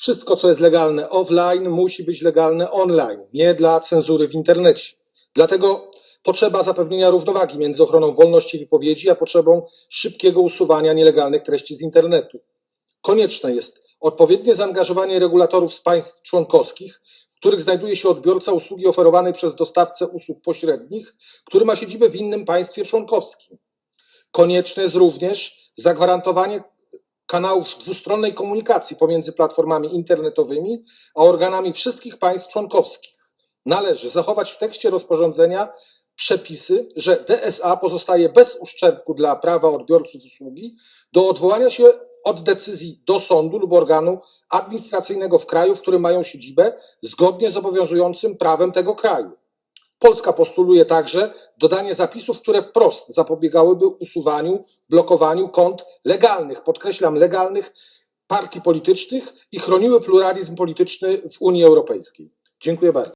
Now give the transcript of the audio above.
Wszystko, co jest legalne offline, musi być legalne online, nie dla cenzury w internecie. Dlatego potrzeba zapewnienia równowagi między ochroną wolności wypowiedzi a potrzebą szybkiego usuwania nielegalnych treści z internetu. Konieczne jest odpowiednie zaangażowanie regulatorów z państw członkowskich, w których znajduje się odbiorca usługi oferowanej przez dostawcę usług pośrednich, który ma siedzibę w innym państwie członkowskim. Konieczne jest również zagwarantowanie kanałów dwustronnej komunikacji pomiędzy platformami internetowymi a organami wszystkich państw członkowskich. Należy zachować w tekście rozporządzenia przepisy, że DSA pozostaje bez uszczerbku dla prawa odbiorców usługi do odwołania się od decyzji do sądu lub organu administracyjnego w kraju, w którym mają siedzibę, zgodnie z obowiązującym prawem tego kraju. Polska postuluje także dodanie zapisów, które wprost zapobiegałyby usuwaniu, blokowaniu kont legalnych, podkreślam legalnych, partii politycznych i chroniły pluralizm polityczny w Unii Europejskiej. Dziękuję bardzo.